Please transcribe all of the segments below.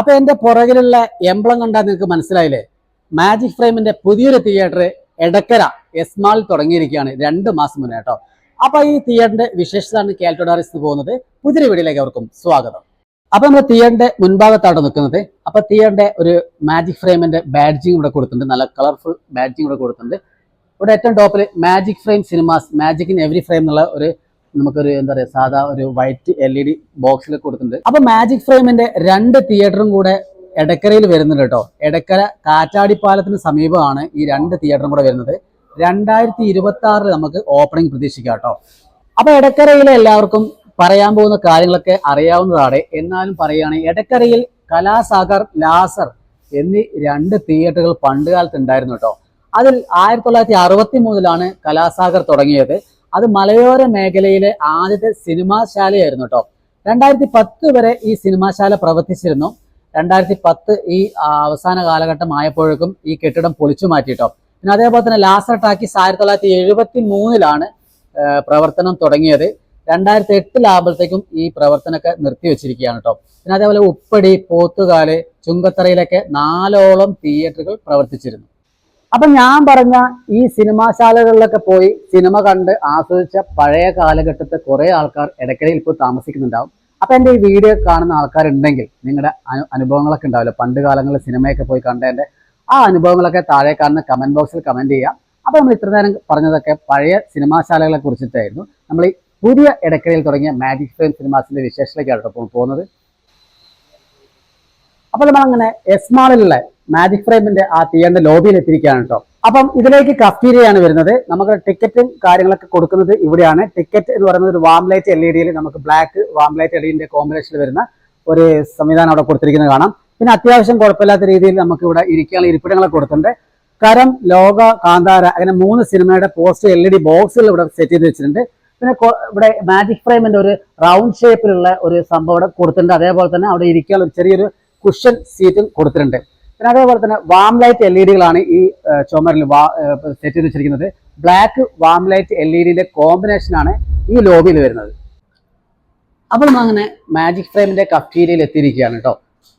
അപ്പൊ എന്റെ പുറകിലുള്ള എംബ്ലം കണ്ടാൽ നിങ്ങൾക്ക് മനസ്സിലായില്ലേ? മാജിക് ഫ്രെയിമിന്റെ പുതിയൊരു തിയേറ്റർ എടക്കര എസ്മാൾ തുടങ്ങിയിരിക്കുകയാണ് രണ്ട് മാസം മുന്നേ കേട്ടോ. അപ്പൊ ഈ തിയേറ്ററിന്റെ വിശേഷതാണ് കാൽറ്റോഡാറിസ് പോകുന്നത്. പുതിയൊരു വീഡിയോയിലേക്ക് അവർക്കും സ്വാഗതം. അപ്പൊ നമ്മൾ തിയേറ്ററിന്റെ മുൻഭാഗത്താണ് നിൽക്കുന്നത്. അപ്പൊ തിയേറ്ററിന്റെ ഒരു മാജിക് ഫ്രെയിമിന്റെ ബാഡ്ജിങ് ഇവിടെ കൊടുത്തിട്ടുണ്ട്. നല്ല കളർഫുൾ ബാഡ്ജിങ് ഇവിടെ കൊടുത്തിട്ടുണ്ട്. ഇവിടെ ഏറ്റവും ടോപ്പിൽ magic frame cinemas magic in every frame എന്നുള്ള ഒരു നമുക്കൊരു എന്താ പറയുക സാധാ ഒരു വൈറ്റ് എൽ ഇ ഡി ബോക്സിൽ കൊടുത്തിട്ടുണ്ട്. അപ്പൊ മാജിക് ഫ്രെയിമിന്റെ രണ്ട് തിയേറ്ററും കൂടെ എടക്കരയിൽ വരുന്നുണ്ട് കേട്ടോ. എടക്കര കാറ്റാടിപ്പാലത്തിന് സമീപമാണ് ഈ രണ്ട് തിയേറ്ററും കൂടെ വരുന്നത്. രണ്ടായിരത്തി ഇരുപത്തി ആറിൽ നമുക്ക് ഓപ്പണിംഗ് പ്രതീക്ഷിക്കാം കേട്ടോ. അപ്പൊ എടക്കരയിലെ എല്ലാവർക്കും പറയാൻ പോകുന്ന കാര്യങ്ങളൊക്കെ അറിയാവുന്നതാണ്. എന്നാലും പറയുകയാണെങ്കിൽ എടക്കരയിൽ കലാസാഗർ ലാസർ എന്നീ രണ്ട് തിയേറ്ററുകൾ പണ്ട് കാലത്ത് ഉണ്ടായിരുന്നു കേട്ടോ. അതിൽ ആയിരത്തി തൊള്ളായിരത്തി അറുപത്തി മൂന്നിലാണ് കലാസാഗർ തുടങ്ങിയത്. അത് മലയോര മേഖലയിലെ ആദ്യത്തെ സിനിമാശാലയായിരുന്നു കേട്ടോ. രണ്ടായിരത്തി പത്ത് വരെ ഈ സിനിമാശാല പ്രവർത്തിച്ചിരുന്നു. രണ്ടായിരത്തി പത്ത് ഈ അവസാന കാലഘട്ടം ആയപ്പോഴേക്കും ഈ കെട്ടിടം പൊളിച്ചു മാറ്റിട്ടോ പിന്നെ അതേപോലെ തന്നെ ലാസർ ടാക്കീസ് ആയിരത്തി തൊള്ളായിരത്തി എഴുപത്തി മൂന്നിലാണ് പ്രവർത്തനം തുടങ്ങിയത്. രണ്ടായിരത്തി എട്ടിലാകുമ്പോഴത്തേക്കും ഈ പ്രവർത്തനമൊക്കെ നിർത്തിവെച്ചിരിക്കുകയാണ് കേട്ടോ. പിന്നെ അതേപോലെ ഉപ്പടി പോത്തുകാൽ ചുങ്കത്തറയിലൊക്കെ നാലോളം തിയേറ്ററുകൾ പ്രവർത്തിച്ചിരുന്നു. അപ്പൊ ഞാൻ പറഞ്ഞ ഈ സിനിമാശാലകളിലൊക്കെ പോയി സിനിമ കണ്ട് ആസ്വദിച്ച പഴയ കാലഘട്ടത്തെ കുറെ ആൾക്കാർ ഇടയ്ക്കിടയിൽ ഇപ്പോൾ താമസിക്കുന്നുണ്ടാവും. അപ്പൊ എന്റെ ഈ വീഡിയോ കാണുന്ന ആൾക്കാരുണ്ടെങ്കിൽ നിങ്ങളുടെ അനു അനുഭവങ്ങളൊക്കെ ഉണ്ടാവില്ല? പണ്ട് കാലങ്ങളിൽ സിനിമയൊക്കെ പോയി കണ്ടതിന്റെ ആ അനുഭവങ്ങളൊക്കെ താഴെ കാണുന്ന കമന്റ് ബോക്സിൽ കമന്റ് ചെയ്യാം. അപ്പൊ നമ്മൾ ഇത്ര നേരം പറഞ്ഞതൊക്കെ പഴയ സിനിമാശാലകളെ കുറിച്ചിട്ടായിരുന്നു. നമ്മൾ ഈ പുതിയ ഇടക്കരയിൽ തുടങ്ങിയ മാജിക് ഫ്രെയിം സിനിമാസിന്റെ വിശേഷത്തിലേക്കാണ് പോകുന്നത്. അപ്പോൾ നമ്മൾ അങ്ങനെ എസ്മാളിലുള്ള മാജിക് ഫ്രെയിമിന്റെ ആ തിയേറ്ററിന്റെ ലോബിയിൽ എത്തിയിരിക്കുകയാണ് കേട്ടോ അപ്പം ഇതിലേക്ക് കഫ്റ്റീരിയയാണ് വരുന്നത്. നമുക്ക് ടിക്കറ്റും കാര്യങ്ങളൊക്കെ കൊടുക്കുന്നത് ഇവിടെയാണ്. ടിക്കറ്റ് എന്ന് പറയുന്നത് ഒരു വാം ലൈറ്റ് എൽ ഇ ഡിയിൽ നമുക്ക് ബ്ലാക്ക് വാം ലൈറ്റ് എൽ ഇഡിന്റെ കോമ്പിനേഷനിൽ വരുന്ന ഒരു സംവിധാനം അവിടെ കൊടുത്തിരിക്കുന്നത് കാണാം. പിന്നെ അത്യാവശ്യം കുഴപ്പമില്ലാത്ത രീതിയിൽ നമുക്ക് ഇവിടെ ഇരിക്കാനുള്ള ഇരിപ്പിടങ്ങളൊക്കെ കൊടുത്തിട്ടുണ്ട്. കരം ലോക കാന്താര അങ്ങനെ മൂന്ന് സിനിമയുടെ പോസ്റ്റ് എൽ ഇ ഡി ബോക്സുകൾ ഇവിടെ സെറ്റ് ചെയ്ത് വെച്ചിട്ടുണ്ട്. പിന്നെ ഇവിടെ മാജിക് ഫ്രെയിമിന്റെ ഒരു റൗണ്ട് ഷേപ്പിലുള്ള ഒരു സംഭവം ഇവിടെ കൊടുത്തിട്ടുണ്ട്. അതേപോലെ തന്നെ അവിടെ ഇരിക്കാനുള്ള ചെറിയൊരു കുഷൻ സീറ്റും കൊടുത്തിട്ടുണ്ട്. പിന്നെ അതേപോലെ തന്നെ വാം ലൈറ്റ് എൽ ഇ ഡികളാണ് ഈ ചുമരിൽ സെറ്റ് ചെയ്ത് വെച്ചിരിക്കുന്നത്. Black warm light L E ഡിന്റെ combination ആണ് ഈ ലോബിയിൽ വരുന്നത്. അപ്പോൾ അങ്ങനെ മാജിക് ഫ്രെയിമിന്റെ കഫ്റ്റീരിയയിൽ എത്തിയിരിക്കുകയാണ് കേട്ടോ.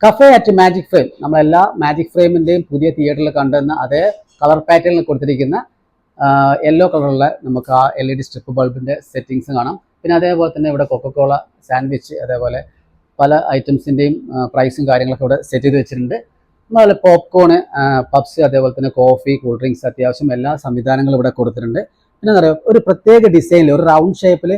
കഫേ അറ്റ് മാജിക് ഫ്രെയിം നമ്മളെല്ലാ മാജിക് ഫ്രെയിമിന്റെയും പുതിയ തിയേറ്ററിൽ കണ്ടുവന്ന അതേ കളർ പാറ്റേണിൽ കൊടുത്തിരിക്കുന്ന യെല്ലോ കളറുള്ള നമുക്ക് ആ എൽ ഇ ഡി സ്ട്രിപ്പ് ബൾബിന്റെ സെറ്റിങ്സ് കാണാം. പിന്നെ അതേപോലെ തന്നെ ഇവിടെ കൊക്കക്കോള സാൻഡ്വിച്ച് അതേപോലെ പല ഐറ്റംസിന്റെയും പ്രൈസും കാര്യങ്ങളൊക്കെ ഇവിടെ സെറ്റ് ചെയ്ത് വെച്ചിട്ടുണ്ട്. അതുപോലെ പോപ്കോൺ പബ്സ് അതേപോലെ തന്നെ കോഫി കൂൾ ഡ്രിങ്ക്സ് അത്യാവശ്യം എല്ലാ സംവിധാനങ്ങളും ഇവിടെ കൊടുത്തിട്ടുണ്ട്. പിന്നെ എന്താ പറയുക ഒരു പ്രത്യേക ഡിസൈനിൽ ഒരു റൗണ്ട് ഷേപ്പിൽ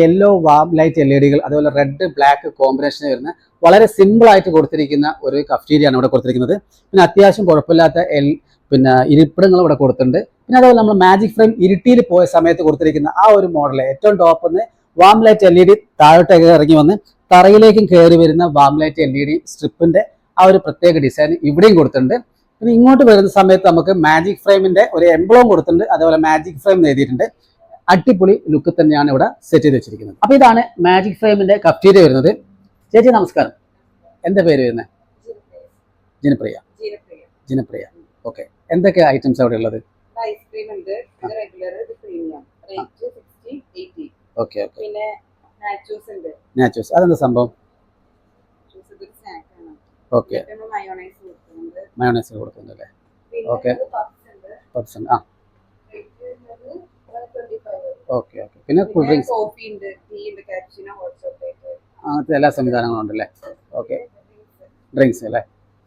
yellow warm light L E ഡികൾ അതേപോലെ റെഡ് ബ്ലാക്ക് കോമ്പിനേഷൻ വരുന്ന വളരെ സിമ്പിൾ ആയിട്ട് കൊടുത്തിരിക്കുന്ന ഒരു കഫ്റ്റീരിയാണ് ഇവിടെ കൊടുത്തിരിക്കുന്നത്. പിന്നെ അത്യാവശ്യം കുഴപ്പമില്ലാത്ത എൽ പിന്നെ ഇരിപ്പിടങ്ങൾ ഇവിടെ കൊടുത്തിട്ടുണ്ട്. പിന്നെ അതേപോലെ നമ്മൾ മാജിക് ഫ്രെയിം ഇരുട്ടിയിൽ പോയ സമയത്ത് കൊടുത്തിരിക്കുന്ന ആ ഒരു മോഡൽ ഏറ്റവും ടോപ്പ് നിന്ന് warm light L E D താഴോട്ടേക്ക് ഇറങ്ങി വന്ന് തറയിലേക്കും കയറി വരുന്ന warm light L E D സ്ട്രിപ്പിന്റെ ആ ഒരു പ്രത്യേക ഡിസൈൻ ഇവിടെയും കൊടുത്തിട്ടുണ്ട്. പിന്നെ ഇങ്ങോട്ട് വരുന്ന സമയത്ത് നമുക്ക് മാജിക് ഫ്രെയിമിന്റെ ഒരു എംബ്ലോം കൊടുത്തിട്ടുണ്ട്. അതേപോലെ മാജിക് ഫ്രെയിം എഴുതിയിട്ടുണ്ട്. അടിപൊളി ലുക്ക് തന്നെയാണ് ഇവിടെ സെറ്റ് ചെയ്ത് വെച്ചിരിക്കുന്നത്. അപ്പൊ ഇതാണ് മാജിക് ഫ്രെയിമിന്റെ കഫ്റ്റീരിയ വരുന്നത്. ചേച്ചി നമസ്കാരം. എന്താ പേര് വരുന്നത് ജനപ്രിയ. ജനപ്രിയ. ഓക്കെ. എന്തൊക്കെ ഐറ്റംസ് അവിടെ ഉള്ളത്? ഐസ്ക്രീം ഉണ്ട്. Regular premium rate sixty eighty okay okay. പിന്നെ നാച്ചൂസ് ഉണ്ട്. നാച്ചോസ് അതെന്താ സംഭവം ജ്യൂസ് ഇതൊരു സ്നാക്ക് ആണ് ഓക്കെ മയോണൈസ് കൊടുക്കുന്നുണ്ട്. അല്ലേ? ഓക്കെ. ഉണ്ട്. ആ. ഓക്കെ ഓക്കെ പിന്നെ കൂൾ ഡ്രിങ്ക്സ് അങ്ങനത്തെ എല്ലാ സംവിധാനങ്ങളും ഉണ്ടല്ലേ ഓക്കെ ഡ്രിങ്ക്സ് അല്ലേ?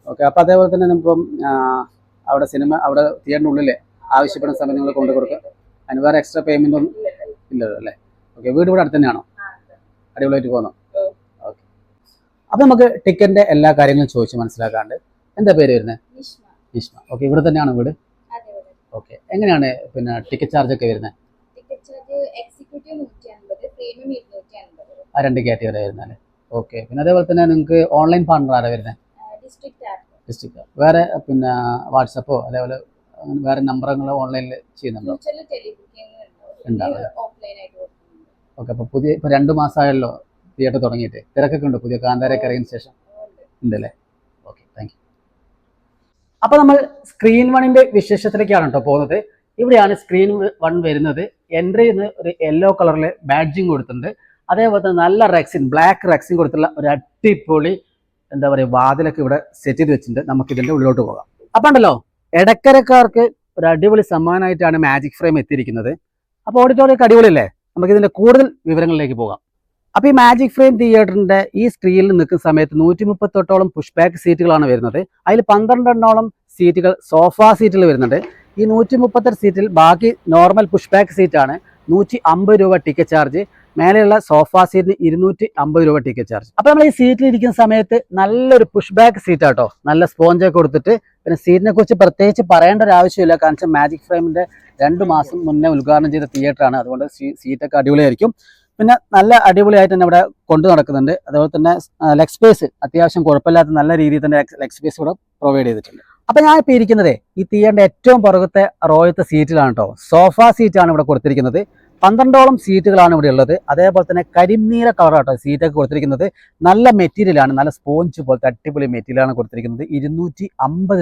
ഓക്കെ അപ്പോൾ അതേപോലെ തന്നെ ഇപ്പം അവിടെ സിനിമ അവിടെ തിയേറ്ററിന്റെ ഉള്ളിൽ ആവശ്യപ്പെടുന്ന സമയം നിങ്ങൾ കൊണ്ടു കൊടുക്കുക അതിന് വേറെ എക്സ്ട്രാ പേയ്മെന്റ് ഒന്നും ഇല്ലല്ലോ അല്ലേ? ഓക്കെ വീട് ഇവിടെ അടുത്ത് തന്നെയാണോ? അടിപൊളിയായിട്ട് പോകുന്നു. അപ്പോൾ നമുക്ക് ടിക്കറ്റിന്റെ എല്ലാ കാര്യങ്ങളും ചോദിച്ച് മനസ്സിലാക്കാണ്ട്. എന്താ പേര് വരുന്നത് നിഷ്മ ഓക്കെ ഇവിടെ തന്നെയാണ് വീട്? ഓക്കെ എങ്ങനെയാണ് പിന്നെ ടിക്കറ്റ് ചാർജ് ഒക്കെ വരുന്നത് ആ രണ്ട് കാറ്റഗറി വരുന്നത് ഓക്കെ പിന്നെ അതേപോലെ തന്നെ നിങ്ങൾക്ക് ഓൺലൈൻ പാർട്ണർ ആരാ വരുന്നത് ഡിസ്ട്രിക്ട് വേറെ പിന്നെ വാട്സപ്പോ അതേപോലെ വേറെ നമ്പറുകൾ ഓൺലൈനിൽ ചെയ്യുന്നുണ്ടോ? ഉണ്ടാവും. ഓക്കെ അപ്പോൾ പുതിയ ഇപ്പൊ രണ്ട് മാസമായല്ലോ തിയേറ്റർ തുടങ്ങിയിട്ട്. തിരക്കൊക്കെ ഉണ്ട്. പുതിയ കാന്താരൊക്കെ ഇറങ്ങിയതിന് ശേഷം. ഉണ്ടല്ലേ? ഓക്കെ താങ്ക് യു അപ്പോൾ നമ്മൾ സ്ക്രീൻ വണ്ണിന്റെ വിശേഷത്തിലേക്കാണ് കേട്ടോ പോകുന്നത്. ഇവിടെയാണ് സ്ക്രീൻ വൺ വരുന്നത്. എൻട്രി ചെയ്യുന്ന ഒരു യെല്ലോ കളറിൽ ബാഡ്ജിങ് കൊടുത്തിട്ടുണ്ട്. അതേപോലെ തന്നെ നല്ല റെക്സിൻ ബ്ലാക്ക് റെക്സിൻ കൊടുത്തുള്ള ഒരു അടിപൊളി എന്താ പറയുക വാതിലൊക്കെ ഇവിടെ സെറ്റ് ചെയ്ത് വെച്ചിട്ടുണ്ട്. നമുക്ക് ഇതിന്റെ ഉള്ളിലോട്ട് പോകാം. അപ്പൊ ഉണ്ടല്ലോ ഇടക്കരക്കാർക്ക് ഒരു അടിപൊളി സമ്മാനമായിട്ടാണ് മാജിക് ഫ്രെയിം എത്തിയിരിക്കുന്നത്. അപ്പോൾ ഓഡിറ്റോറിയം അടിപൊളിയല്ലേ? നമുക്ക് ഇതിന്റെ കൂടുതൽ വിവരങ്ങളിലേക്ക് പോകാം. അപ്പൊ ഈ മാജിക് ഫ്രെയിം തിയേറ്ററിന്റെ ഈ സ്ക്രീനിൽ നിൽക്കുന്ന സമയത്ത് നൂറ്റി മുപ്പത്തെട്ടോളം പുഷ് ബാക്ക് സീറ്റുകളാണ് വരുന്നത്. അതിൽ പന്ത്രണ്ടെണ്ണോളം സീറ്റുകൾ സോഫ സീറ്റുകൾ വരുന്നുണ്ട്. ഈ നൂറ്റി മുപ്പത്തെട്ട് സീറ്റിൽ ബാക്കി നോർമൽ പുഷ് ബാക്ക് സീറ്റാണ് നൂറ്റി അമ്പത് രൂപ ടിക്കറ്റ് ചാർജ് മേലെയുള്ള സോഫ സീറ്റിന് ഇരുന്നൂറ്റി അമ്പത് രൂപ ടിക്കറ്റ് ചാർജ് അപ്പൊ നമ്മൾ ഈ സീറ്റിൽ ഇരിക്കുന്ന സമയത്ത് നല്ലൊരു പുഷ് ബാക്ക് സീറ്റ് ആട്ടോ. നല്ല സ്പോഞ്ച് ഒക്കെ കൊടുത്തിട്ട് പിന്നെ സീറ്റിനെ കുറിച്ച് പ്രത്യേകിച്ച് പറയേണ്ട ഒരു ആവശ്യമില്ല. കാരണം മാജിക് ഫ്രെയിമിന്റെ രണ്ട് മാസം മുന്നേ ഉദ്ഘാടനം ചെയ്ത തിയേറ്ററാണ് അതുകൊണ്ട് സീറ്റൊക്കെ അടിപൊളിയായിരിക്കും. പിന്നെ നല്ല അടിപൊളിയായിട്ട് തന്നെ ഇവിടെ കൊണ്ടു നടക്കുന്നുണ്ട്. അതുപോലെ തന്നെ ലെഗ് സ്പേസ് അത്യാവശ്യം കുഴപ്പമില്ലാത്ത നല്ല രീതിയിൽ തന്നെ ലെഗ് സ്പേസ് ഇവിടെ പ്രൊവൈഡ് ചെയ്തിട്ടുണ്ട്. അപ്പൊ ഞാൻ ഇപ്പോൾ ഇരിക്കുന്നതേ ഈ തീയേണ്ട ഏറ്റവും പുറകത്തെ റോയത്തെ സീറ്റിലാണ് കേട്ടോ സോഫ സീറ്റാണ് ഇവിടെ കൊടുത്തിരിക്കുന്നത്. പന്ത്രണ്ടോളം സീറ്റുകളാണ് ഇവിടെ ഉള്ളത്. അതേപോലെ തന്നെ കരിനീല കളറാട്ടോ സീറ്റൊക്കെ കൊടുത്തിരിക്കുന്നത്. നല്ല മെറ്റീരിയലാണ് നല്ല സ്പോഞ്ച് പോലത്തെ അടിപൊളി മെറ്റീരിയലാണ് കൊടുത്തിരിക്കുന്നത്. ഇരുന്നൂറ്റി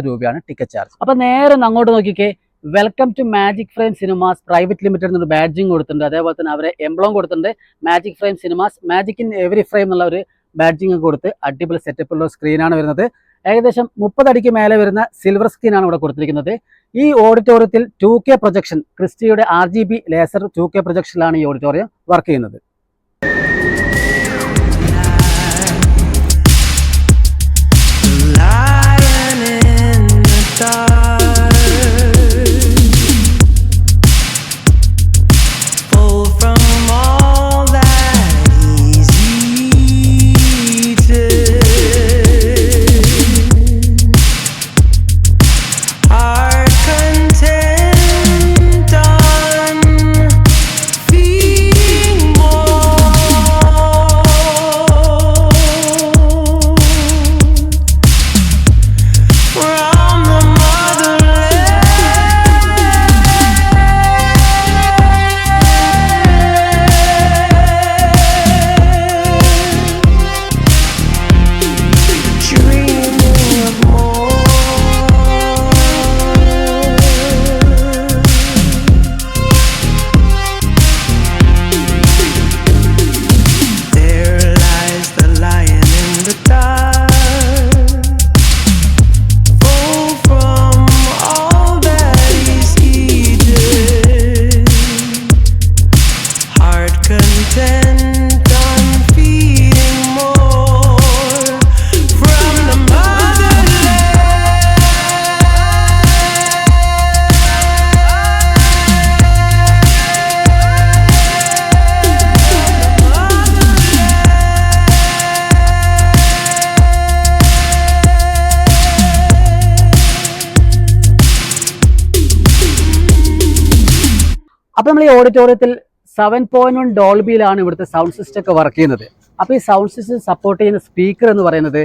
രൂപയാണ് ടിക്കറ്റ് ചാർജ് അപ്പൊ നേരെ അങ്ങോട്ട് നോക്കിക്കേ. Welcome to magic frame cinemas private limited എന്നൊരു ബാഡ്ജിങ് കൊടുത്തിട്ടുണ്ട്. അതേപോലെ തന്നെ അവരെ എംബ്ലോം കൊടുത്തിട്ടുണ്ട്. Magic frame cinemas magic in every frame എന്നുള്ള ഒരു ബാഡ്ജിങ് കൊടുത്ത് അടിപൊളി സെറ്റപ്പുള്ള സ്ക്രീനാണ് വരുന്നത്. ഏകദേശം മുപ്പതടിക്ക് മേലെ വരുന്ന സിൽവർ സ്ക്രീനാണ് ഇവിടെ കൊടുത്തിരിക്കുന്നത്. ഈ ഓഡിറ്റോറിയത്തിൽ ടു കെ പ്രൊജക്ഷൻ ക്രിസ്റ്റിയുടെ ആർ ലേസർ ടു കെ പ്രൊജക്ഷനിലാണ് ഈ ഓഡിറ്റോറിയം വർക്ക് ചെയ്യുന്നത്. ഓഡിറ്റോറിയത്തിൽ സെവൻ പോയിന്റ് വൺ ഡോൾബിയിലാണ് ഇവിടുത്തെ സൗണ്ട് സിസ്റ്റം ഒക്കെ വർക്ക് ചെയ്യുന്നത്. അപ്പൊ ഈ സൗണ്ട് സിസ്റ്റം സപ്പോർട്ട് ചെയ്യുന്ന സ്പീക്കർ എന്ന് പറയുന്നത്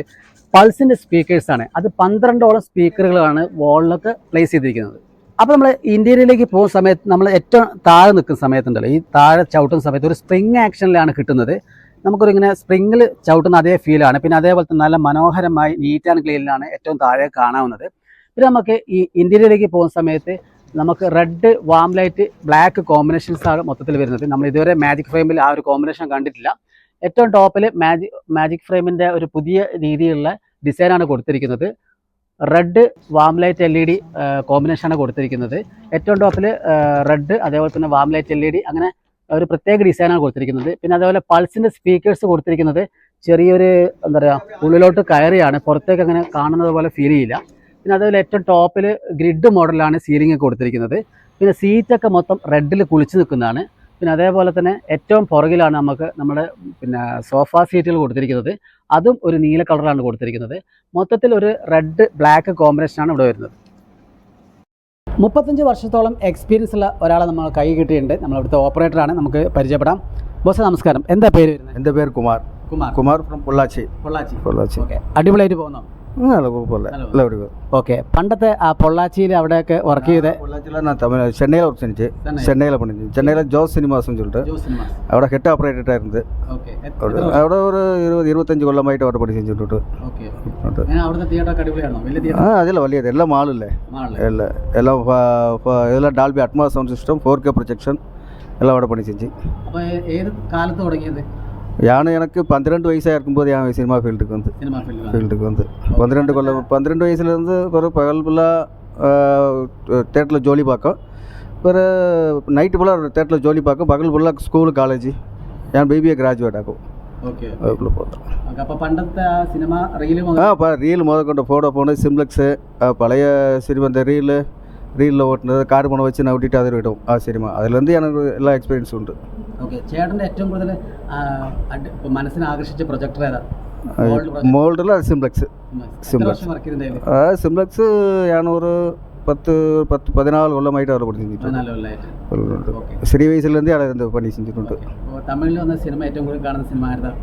പൾസിന്റെ സ്പീക്കേഴ്സ് ആണ്. അത് പന്ത്രണ്ടോളം സ്പീക്കറുകളാണ് വാളിലൊക്കെ പ്ലേസ് ചെയ്തിരിക്കുന്നത്. അപ്പോൾ നമ്മൾ ഇന്ത്യയിലേക്ക് പോകുന്ന സമയത്ത് നമ്മൾ ഏറ്റവും താഴെ നിൽക്കുന്ന സമയത്തുണ്ടല്ലോ ഈ താഴെ ചവിട്ടുന്ന സമയത്ത് ഒരു സ്പ്രിങ് ആക്ഷനിലാണ് കിട്ടുന്നത്. നമുക്കൊരു ഇങ്ങനെ സ്പ്രിങ്ങിൽ ചവിട്ടുന്ന അതേ ഫീലാണ് പിന്നെ അതേപോലെ തന്നെ നല്ല മനോഹരമായി നീറ്റ് ആൻഡ് ക്ലീനിലാണ് ഏറ്റവും താഴെ കാണാവുന്നത്. പിന്നെ നമുക്ക് ഈ ഇന്ത്യയിലേക്ക് പോകുന്ന സമയത്ത് നമുക്ക് red warm light black combinations ആണ് മൊത്തത്തിൽ വരുന്നത്. നമ്മൾ ഇതുവരെ മാജിക് ഫ്രെയിമിൽ ആ ഒരു കോമ്പിനേഷൻ കണ്ടിട്ടില്ല. ഏറ്റവും ടോപ്പിൽ മാജിക് മാജിക് ഫ്രെയിമിന്റെ ഒരു പുതിയ രീതിയിലുള്ള ഡിസൈനാണ് കൊടുത്തിരിക്കുന്നത്. Red warm light L E D കോമ്പിനേഷനാണ് കൊടുത്തിരിക്കുന്നത്. ഏറ്റവും ടോപ്പിൽ റെഡ് അതേപോലെ തന്നെ warm light L E D അങ്ങനെ ഒരു പ്രത്യേക ഡിസൈനാണ് കൊടുത്തിരിക്കുന്നത്. പിന്നെ അതേപോലെ പൾസിന്റെ സ്പീക്കേഴ്സ് കൊടുത്തിരിക്കുന്നത് ചെറിയൊരു എന്താ പറയുക ഉള്ളിലോട്ട് കയറിയാണ്. പുറത്തേക്ക് അങ്ങനെ കാണുന്നത് പോലെ ഫീൽ ചെയ്യില്ല. പിന്നെ അതേപോലെ ഏറ്റവും ടോപ്പിൽ ഗ്രിഡ് മോഡലാണ് സീലിംഗ് കൊടുത്തിരിക്കുന്നത്. പിന്നെ സീറ്റൊക്കെ മൊത്തം റെഡിൽ കുളിച്ച് നിൽക്കുന്നതാണ്. പിന്നെ അതേപോലെ തന്നെ ഏറ്റവും പുറകിലാണ് നമുക്ക് നമ്മുടെ പിന്നെ സോഫ സീറ്റുകൾ കൊടുത്തിരിക്കുന്നത്. അതും ഒരു നീല കളറാണ് കൊടുത്തിരിക്കുന്നത്. മൊത്തത്തിൽ ഒരു റെഡ് ബ്ലാക്ക് കോമ്പിനേഷനാണ് ഇവിടെ വരുന്നത്. മുപ്പത്തഞ്ച് വർഷത്തോളം എക്സ്പീരിയൻസ് ഉള്ള ഒരാളെ നമ്മൾ കൈ കിട്ടിയിട്ടുണ്ട്. നമ്മൾ ഇവിടുത്തെ ഓപ്പറേറ്ററാണ് നമുക്ക് പരിചയപ്പെടാം. ബോസ് നമസ്കാരം. എന്താ പേര് വരുന്നത്? എന്റെ പേര് കുമാർ. കുമാർ. കുമാർ ഫ്രം പൊള്ളാച്ചി. പൊള്ളാച്ചി. പൊള്ളാച്ചി. ഓക്കെ. അടിപൊളിയായിട്ട് പോകുന്നു? ഓക്കെ പണ്ടത്തെ ആ പൊള്ളാച്ചിയിൽ അവിടെയൊക്കെ വർക്ക് ചെയ്ത തമിഴ് ചെന്നൈയിൽ വർക്ക് செஞ்சு சென்னையில் பண்ணிச்சு சென்னையில் ജോസ് சினிமாஸ்னு சொல்லிட்டு അവിടെ ഹെഡ് ഓപ്പറേറ്ററായിട്ട് ഇരുന്നത് അവിടെ ഒരു ഇരുപത് ഇരുപത്തഞ്ച് കൊല്ലമായിട്ട് അവിടെ പണി ചെയ്തിട്ടുണ്ട് ആ അതില്ല വലിയത് എല്ലാം മാളില്ലേ എല്ലാം എല്ലാം ഇതെല്ലാം Dolby Atmos sound system four K projection എല്ലാം അവിടെ പണി ചെയ്തു കാലത്ത് തുടങ്ങിയത് யானை எனக்கு பன்னிரெண்டு வயசாக இருக்கும்போது என் சினிமா ஃபீல்டுக்கு வந்து. சினிமா ஃபீல்டுக்கு வந்து. பன்னிரெண்டு கொல்ல பன்னிரெண்டு வயசுலேருந்து பிறகு பகல் ஃபுல்லாக தேட்டரில் ஜோலி பார்க்கும். பிற நைட்டு ஃபுல்லாக தேட்டரில் ஜோலி பார்க்கும். பகல் ஃபுல்லாக ஸ்கூல் காலேஜ். என் பிபிஏ கிராஜுவேட் ஆகும். ஓகே. ரீல் முதற்கொண்டு ஃபோட்டோ ஃபோனு சிம்ப்ளெக்ஸு பழைய சினிமா இந்த ரீலு ரீலில் ஓட்டுனது கார் பணம் வச்சு நான் விட்டுட்டு அது விடும் ആ സിനിമ അതിലെന്ത് எனக்கு എല്ലാ എക്സ്പീരിയൻസും ഉണ്ട് ഓക്കെ ചേട്ടന്റെ ഏറ്റവും കൂടുതൽ മനസ്സിനെ ആകർഷിച്ച പ്രൊജക്ടർ ഏതാ Gold projector. മോൾഡിൽ അത് സിംപ്ലക്സ് എത്ര Simplex. വർഷം വർക്ക് ചെയ്തിട്ടുണ്ടായിരുന്നു ആ സിംപ്ലക്സ് ഞാൻ ഒരു പത്ത് പത്ത് പതിനാല് കൊല്ലമായിട്ട് അവിടെ പഠിച്ചു പതിനാല് കൊല്ലമായിട്ട് ഓക്കെ சிறிய வயசுலேருந்தே அதை இந்த பணி செஞ்சுட்டு അപ്പോൾ തമിഴിൽ വന്ന സിനിമ ഏറ്റവും കൂടുതൽ കാണുന്ന സിനിമ ആയിരുന്നാ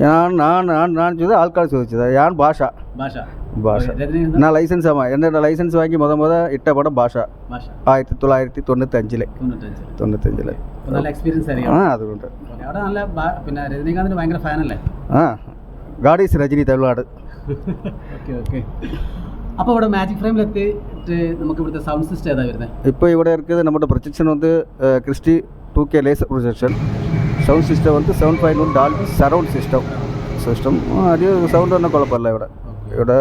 நான் நான் நான் நான் சொல்லி ஆட்கால் ചോദിച്ചത് ഞാൻ ഭാഷ ഭാഷ ഭാഷ രജനീകാന്ത് நான் லைசன்ஸ் ஆமாம் என்னோட லைசன்ஸ் வாங்கி முத முத இட்ட படம் பாஷா ഭാഷ ஆயிரத்தி தொள்ளாயிரத்தி தொண்ணூத்தஞ்சில் തൊണ്ണൂറ്റഞ്ച് தொண்ணூத்தஞ்சில் അപ്പോൾ നല്ല എക്സ്പീരിയൻസ് ஆ ആയിരിക്കും അതുകൊണ്ട് ഓക്കെ അവിടെ നല്ല ബാ- പിന്നെ രജനീകാന്തിന് ഭയങ്കര ഫാനല്ലേ ആ ഗാഡീസ് രജനി തമിഴ്നാട് ഓക്കെ ഓക്കെ അപ്പോൾ ഇവിടെ മാജിക് ഫ്രെയിമിൽ എത്തിയിട്ട് നമുക്ക് ഇവിടുത്തെ സൗണ്ട് സിസ്റ്റം ഏതാ വരുന്നത് இப்போ ഇവിടെ இருக்குது நம்மளோட ப்ரொஜெக்ஷன் வந்து அஹ், Christie two K laser projection sound system வந்து seven point one Dolby surround system system അത് സൗണ്ട് ഒന്നും കുഴപ്പമില്ല ഇവിടെ ഇവിടെ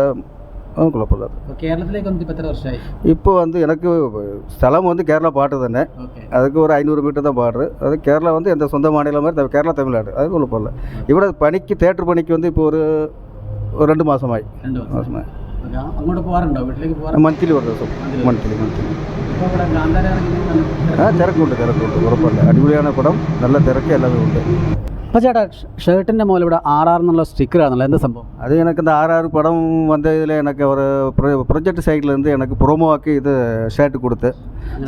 ഒന്നും കുഴപ്പമില്ല അപ്പോൾ കേരളത്തിലേക്ക് വന്നിട്ട് ഇപ്പോൾ എത്ര വർഷമായി ഇപ്പോൾ வந்து எனக்கு ஸ்தலம் வந்து கேரளா பாட்டு தானே ഓക്കെ அதுக்கு ஒரு ஐநூறு மீட்டர் தான் பாடுறு அது கேரளா வந்து எந்த சொந்த மாநிலம் மாதிரி த- கேரளா தமிழ்நாடு அது குழப்பமில்ல ഇവിടെ പണിക്ക് തിയേറ്റർ പണിക്ക് வந்து ഇപ്പോൾ ഒരു ഒരു രണ്ട് മാസമായി രണ്ട് വർഷം മാസമായി ഓക്കെ അങ്ങോട്ട് പോകാറുണ്ടോ? വീട്ടിലേക്ക് പോകാറുണ്ടോ മന്ത്ലി ഒരു ദിവസം. മന്ത്ലി ആ തിരക്കുണ്ട് തിരക്കുണ്ട്. ഉറപ്പല്ല. അടിപൊളിയാണ് പടം നല്ല തിരക്ക് എല്ലാവരും ഉണ്ട്. അപ്പോൾ ചേട്ടാ ഷർട്ടിൻ്റെ മുകളിൽ ഇവിടെ ആർ ആർ എന്നുള്ള സ്റ്റിക്കർ ആണല്ലോ. എന്താ സംഭവം? அது எனக்கு இந்த ஆர்ஆர் படம் வந்ததில் எனக்கு ஒரு ப்ரொ ப்ரொஜெக்ட் சைட்லேருந்து எனக்கு ப்ரோமோவாக்கி இது ஷர்ட் கொடுத்து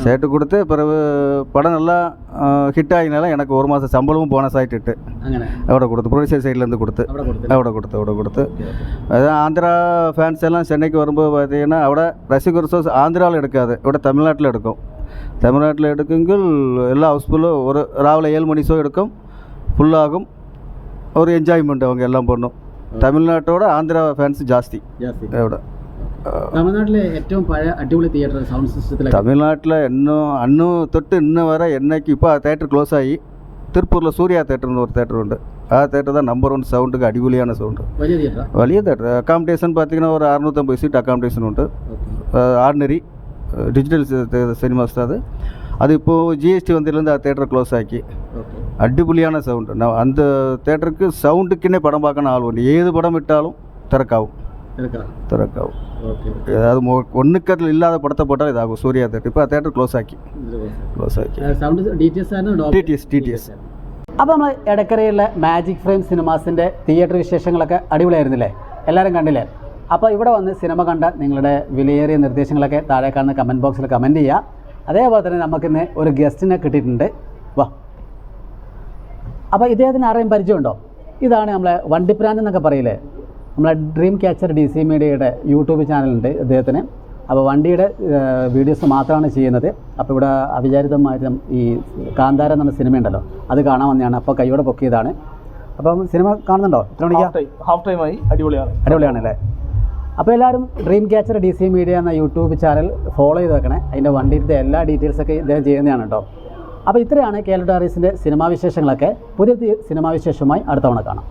ஷர்ட் கொடுத்து பிறகு படம் நல்லா ஹிட் ஆகினால எனக்கு ஒரு மாதம் சம்பளமும் போனஸ் ஆகிட்டு அவட கொடுத்து ப்ரொடியூசர் சைட்லேருந்து கொடுத்து அவட கொடுத்து அவட கொடுத்து அது ஆந்திரா ஃபேன்ஸ் எல்லாம் சென்னைக்கு வரும்போது பார்த்தீங்கன்னா அவட ரசிகர் சோஸ் ஆந்திராவில் எடுக்காது இவட தமிழ்நாட்டில் எடுக்கும் தமிழ்நாட்டில் எடுக்குங்கள் எல்லா ஹவுஸ்ஃபுல்லும் ஒரு ராவில் ஏழு மணி ஷோ எடுக்கும் ഫുള്ളാകും ഒരു എൻജോയ്മെൻറ്റ് அவங்க എല്ലാം பண்ணுം തമിഴ്നാട്ടോട് ആന്ധ്ര ഫാൻസ് ജാസ്തി ജാസ്തി ഇവിടെ തമിഴ്നാട്ടിലെ ഏറ്റവും പഴയ അടിപൊളി തിയേറ്റർ സൗണ്ട് സിസ്റ്റത്തിലൊക്കെ തമിഴ്നാട്ടിൽ இன்னும் അന്ന് തൊട്ട് ഇന്ന് വരെ എന്നേക്ക് ഇപ്പോൾ ആ தேட்டர் க்ளோஸ் ஆகி திருப்பூரில் சூர்யா தேட்டர்னு ஒரு தேட்டர் உண்டு ആ தேட்டர் தான் நம்பர் ஒன் சவுண்டுக்கு அடிபொலியான சவுண்டு വലിയ തിയേറ്ററാ വലിയ தேட்டர் அகாமடேஷன் பார்த்தீங்கன்னா ஒரு அறுநூத்தம்பது சீட் அகாமடேஷன் உண்டு ஆர்டினரி டிஜிட்டல் சினிமாஸ் தான் அது அது இப்போது ஜிஎஸ்டி வந்ததுலேருந்து ആ தேட்டர் க்ளோஸ் ஆக்கி ഓക്കെ അടിപൊളിയാണ് സൗണ്ട് அந்த தேட்டருக்கு சவுண்டுக்குன்னே படம் பார்க்கணும் ஆள் உண்டு ஏது படம் விட்டாலும் திறக்காவும் തിരക്കാണ് திறக்காவும் ഓക്കെ ஏதாவது ஒன்றுக்கத்தில் இல்லாத படத்தை போட்டால் இதாகும் சூர்யா தேட்டர் இப்போ தேட்டர் க்ளோஸ் ஆக்கி க்ளோஸ் ஆக்கி സൗണ്ട് ഡി ടി എസ് ആണ് T T S T T S അപ്പോൾ നമ്മൾ ഇടക്കരയിലെ മാജിക് ഫ്രെയിം സിനിമാസിൻ്റെ തിയേറ്റർ വിശേഷങ്ങളൊക്കെ അടിപൊളിയായിരുന്നില്ലേ എല്ലാവരും കണ്ടില്ലേ അപ്പോൾ ഇവിടെ വന്ന് സിനിമ കണ്ട നിങ്ങളുടെ വിലയേറിയ നിർദ്ദേശങ്ങളൊക്കെ താഴെ കാണുന്ന കമൻറ്റ് ബോക്സിൽ കമൻറ്റ് ചെയ്യുക അതേപോലെ തന്നെ നമുക്കിന്ന് ഒരു ഗസ്റ്റിനെ കിട്ടിയിട്ടുണ്ട് വാ അപ്പോൾ ഇദ്ദേഹത്തിന് ആരെയും പരിചയമുണ്ടോ? ഇതാണ് നമ്മളെ വണ്ടിപ്രാൻ എന്നൊക്കെ പറയില്ലേ? നമ്മളെ ഡ്രീം ക്യാച്ചർ ഡി സി മീഡിയയുടെ യൂട്യൂബ് ചാനലുണ്ട് ഇദ്ദേഹത്തിന്. അപ്പോൾ വണ്ടിയുടെ വീഡിയോസ് മാത്രമാണ് ചെയ്യുന്നത്. അപ്പോൾ ഇവിടെ അവിചാരിതമായിട്ട് ഈ കാന്താര എന്ന സിനിമ ഉണ്ടല്ലോ അത് കാണാൻ വന്നതാണ്. അപ്പോൾ കൈയോടെ പൊക്കിയതാണ് അപ്പം സിനിമ കാണുന്നുണ്ടോ? എത്ര മണിക്ക്? ഹാഫ് ടൈമായി അടിപൊളിയാണ്. അടിപൊളിയാണല്ലേ? അപ്പോൾ എല്ലാവരും Dream Catcher D C media എന്ന യൂട്യൂബ് ചാനൽ ഫോളോ ചെയ്ത് വെക്കണേ. അതിന്റെ വണ്ടിയുടെ എല്ലാ ഡീറ്റെയിൽസൊക്കെ ഇദ്ദേഹം ചെയ്യുന്നതാണ് കേട്ടോ. അപ്പോൾ ഇത്രയാണ് കേരള ഡയറീസിന്റെ സിനിമാ വിശേഷങ്ങളൊക്കെ. പുതിയ സിനിമാ വിശേഷവുമായി അടുത്ത തവണ കാണാം.